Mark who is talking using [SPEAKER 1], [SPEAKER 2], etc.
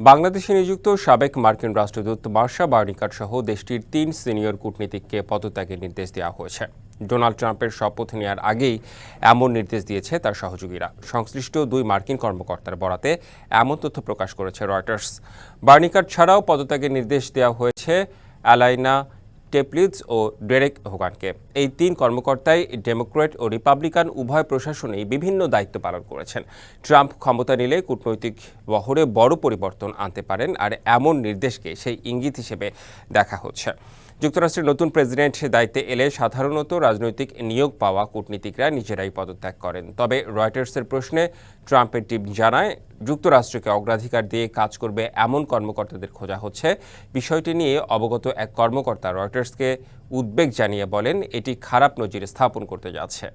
[SPEAKER 1] বাংলাদেশে নিযুক্ত সাবেক মার্কিন রাষ্ট্রদূত মার্শা বার্নিকাট সহ দেশটির তিন সিনিয়র কূটনীতিককে পদত্যাগের নির্দেশ দেওয়া হয়েছে। ডোনাল্ড ট্রাম্পের শপথ নেওয়ার আগেই এমন নির্দেশ দিয়েছে তার সহযোগীরা। সংশ্লিষ্ট দুই মার্কিন কর্মকর্তার বরাতে এমন তথ্য প্রকাশ করেছে রয়টার্স। বার্নিকাট ছাড়াও পদত্যাগের নির্দেশ দেওয়া হয়েছে অ্যালাইনা টেপলিডস ও ডেরেক হোগানকে এই তিন কর্মকর্তাই ডেমোক্রেট ও রিপাবলিকান উভয় প্রশাসনেই বিভিন্ন দায়িত্ব পালন করেছেন। ট্রাম্প ক্ষমতা নিলে কূটনৈতিক বহরে বড় পরিবর্তন আনতে পারেন, আর এমন নির্দেশকে সেই ইঙ্গিত হিসেবে দেখা হচ্ছে। যুক্তরাষ্ট্রের নতুন প্রেসিডেন্ট দায়িত্বে এলে সাধারণত রাজনৈতিক নিয়োগ পাওয়া কূটনীতিকরা নিজেরাই পদত্যাগ করেন। তবে রয়টার্সের প্রশ্নে ট্রাম্পের টিম জানায়, যুক্তরাষ্ট্রকে অগ্রাধিকার দিয়ে কাজ করবে এমন কর্মকর্তাদের খোঁজা হচ্ছে। বিষয়টি নিয়ে অবগত এক কর্মকর্তা রয়টার্সকে উদ্বেগ জানিয়ে বলেন, এটি খারাপ নজির স্থাপন করতে যাচ্ছে।